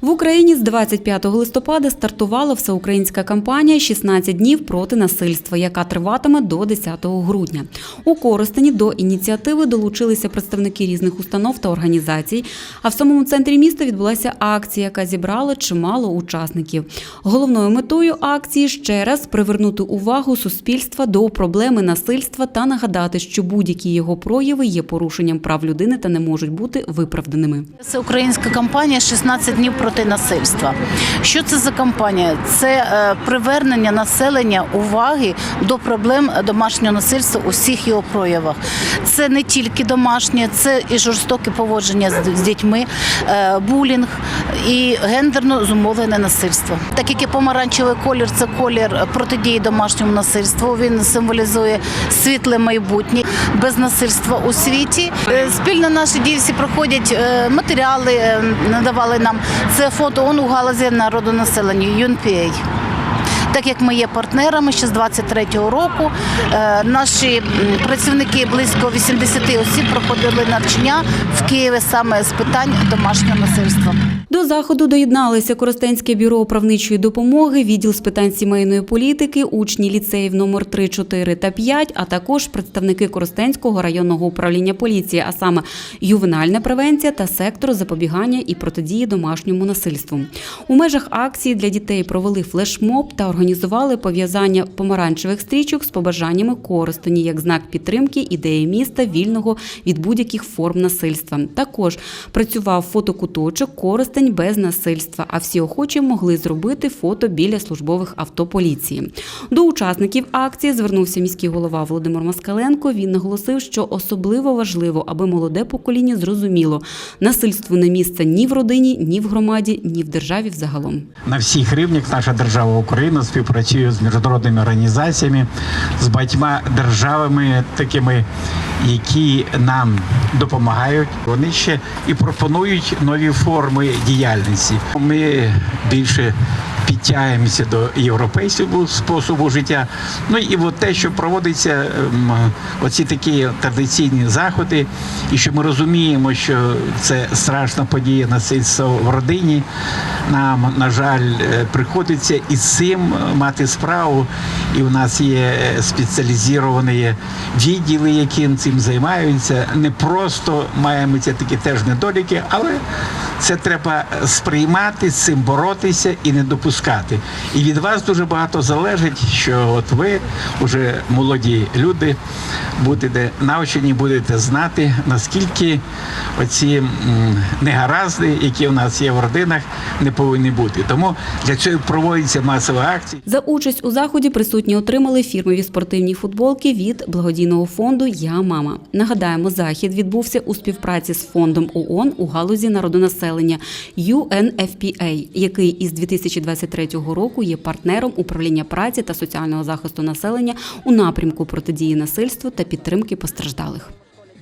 В Україні з 25 листопада стартувала всеукраїнська кампанія «16 днів проти насильства, яка триватиме до 10 грудня. У Коростені до ініціативи долучилися представники різних установ та організацій. А в самому центрі міста відбулася акція, яка зібрала чимало учасників. Головною метою акції ще раз привернути увагу суспільства до проблеми насильства та нагадати, що будь-які його прояви є порушенням прав людини та не можуть бути виправданими. Це українська кампанія «16 днів проти насильства. Що це за кампанія? Це е, привернення населення уваги до проблем домашнього насильства у всіх його проявах. Це не тільки домашнє, це і жорстоке поводження з, дітьми, е, булінг і гендерно зумовлене насильство. Так як і помаранчевий колір це колір протидії домашньому насильству. Він символізує світле майбутнє без насильства у світі. Е, Спільно наші дії всі проходять матеріали, надавали нам. Це фото ООН у галузі народонаселення UNPA. Так як ми є партнерами ще з 23-го року, е, наші працівники близько 80 осіб проходили навчання в Києві саме з питань домашнього насильства. До заходу доєдналися Коростенське бюро правничої допомоги, відділ з питань сімейної політики, учні ліцеїв номер 3, 4 та 5, а також представники Коростенського районного управління поліції, а саме ювенальна превенція та сектор запобігання і протидії домашньому насильству. У межах акції для дітей провели флешмоб та організували пов'язання помаранчевих стрічок з побажаннями Коростені як знак підтримки ідеї міста вільного від будь-яких форм насильства. Також працював фотокуточок Коростень без насильства. А всі охочі могли зробити фото біля службових авто поліції. До учасників акції звернувся міський голова Володимир Москаленко. Він наголосив, що особливо важливо, аби молоде покоління зрозуміло, насильству не місце ні в родині, ні в громаді, ні в державі взагалом. На всіх рівнях наша держава Україна співпрацює з міжнародними організаціями, з багатьма державами, такими, які нам допомагають. Вони ще і пропонують нові форми діяльності. Ми більше підтягуємося до європейського способу життя. Ну і от те, що проводиться ем, оці такі традиційні заходи, і що ми розуміємо, що це страшна подія насильства в родині. Нам, на жаль, е, приходиться із цим мати справу, і в нас є е, спеціалізовані відділи, які цим займаються. Не просто маємо ці такі теж недоліки, але це треба сприймати, з цим боротися і не допускати. І від вас дуже багато залежить, що от ви, вже молоді люди, будете навчені, будете знати, наскільки оці негаразди, які у нас є в родинах, не повинні бути. Тому для цього проводяться масові акції. За участь у заході присутні отримали фірмові спортивні футболки від благодійного фонду Я мама. Нагадаємо, захід відбувся у співпраці з фондом ООН у галузі народонаселення UNFPA, який із 2023 року є партнером управління праці та соціального захисту населення у напрямку протидії насильству та підтримки постраждалих.